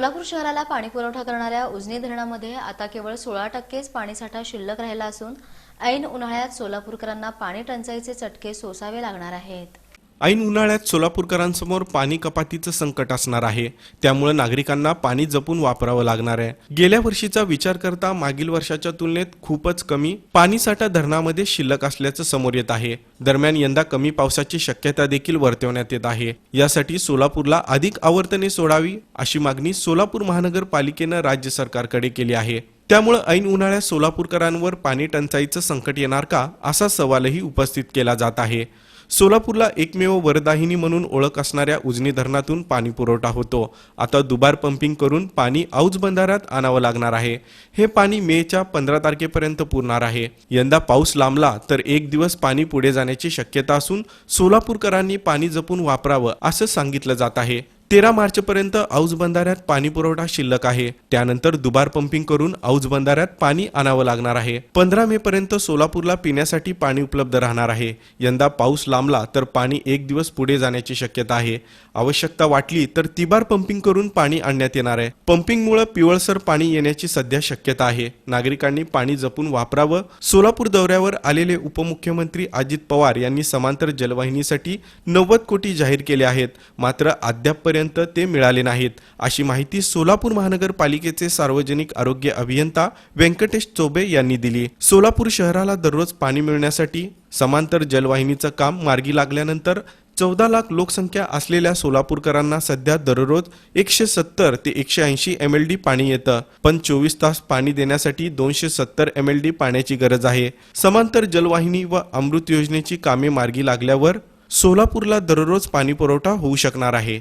सोलापूर शहराला पाणी पुरवठा करणाऱ्या उजनी धरणामध्ये आता केवळ सोळा टक्केच पाणीसाठा शिल्लक राहिला असून ऐन उन्हाळ्यात सोलापूरकरांना पाणी टंचाईचे चटके सोसावे लागणार आहेत. ऐन उन्हाळ्यात सोलापूरकरांसमोर पाणी कपातीचं संकट असणार आहे. त्यामुळे नागरिकांना पाणी जपून वापरावं लागणार आहे. गेल्या वर्षीचा विचार करता मागील वर्षाच्या तुलनेत खूपच कमी पाणीसाठा धरणामध्ये शिल्लक असल्याचं समोर येत आहे. दरम्यान यंदा कमी पावसाची शक्यता देखील वर्तवण्यात येत आहे. यासाठी सोलापूरला अधिक आवर्तने सोडावी अशी मागणी सोलापूर महानगरपालिकेनं राज्य सरकारकडे केली आहे. त्यामुळे ऐन उन्हाळ्यात सोलापूरकरांवर पाणी टंचाईचं संकट येणार का असा सवालही उपस्थित केला जात आहे. सोलापूरला एकमेव वरदाहिनी म्हणून ओळख असणाऱ्या उजनी धरणातून पाणी पुरवठा होतो. आता दुबार पंपिंग करून पाणी औज बंधाऱ्यात आणावं लागणार आहे. हे पाणी मेच्या पंधरा तारखेपर्यंत पुरणार आहे. यंदा पाऊस लांबला तर एक दिवस पाणी पुढे जाण्याची शक्यता असून सोलापूरकरांनी पाणी जपून वापरावं असं सांगितलं जात आहे. तेरा मार्चपर्यंत औज बंधाऱ्यात पाणी पुरवठा शिल्लक आहे. त्यानंतर दुबार पंपिंग करून औज बंधाऱ्यात पाणी आणावं लागणार आहे. पंधरा मे पर्यंत सोलापूरला पिण्यासाठी पाणी उपलब्ध राहणार आहे. यंदा पाऊस लांबला तर पाणी एक दिवस पुढे जाण्याची शक्यता आहे. आवश्यकता वाटली तर तिबार पंपिंग करून पाणी आणण्यात येणार आहे. पंपिंगमुळे पिवळसर पाणी येण्याची सध्या शक्यता आहे. नागरिकांनी पाणी जपून वापरावं. सोलापूर दौऱ्यावर आलेले उपमुख्यमंत्री अजित पवार यांनी समांतर जलवाहिनीसाठी नव्वद कोटी जाहीर केले आहेत. मात्र अद्यापपर्यंत ते मिळाले नाहीत. अशी माहिती सोलापूर महानगरपालिकेचे सार्वजनिक आरोग्य अभियंता व्यंकटेश चोबे यांनी दिली. सोलापूर शहराला दररोज पाणी मिळण्यासाठी समांतर जलवाहिनीचं काम मार्गी लागल्यानंतर चौदा लाख लोकसंख्या असलेल्या सोलापूरकरांना सध्या दररोज एकशे सत्तर ते एकशे ऐंशी एम एल डी पाणी येतं. पण चोवीस तास पाणी देण्यासाठी दोनशे सत्तर एम एल डी पाण्याची गरज आहे. समांतर जलवाहिनी व अमृत योजनेची कामे मार्गी लागल्यावर सोलापूरला दररोज पाणी पुरवठा होऊ शकणार आहे.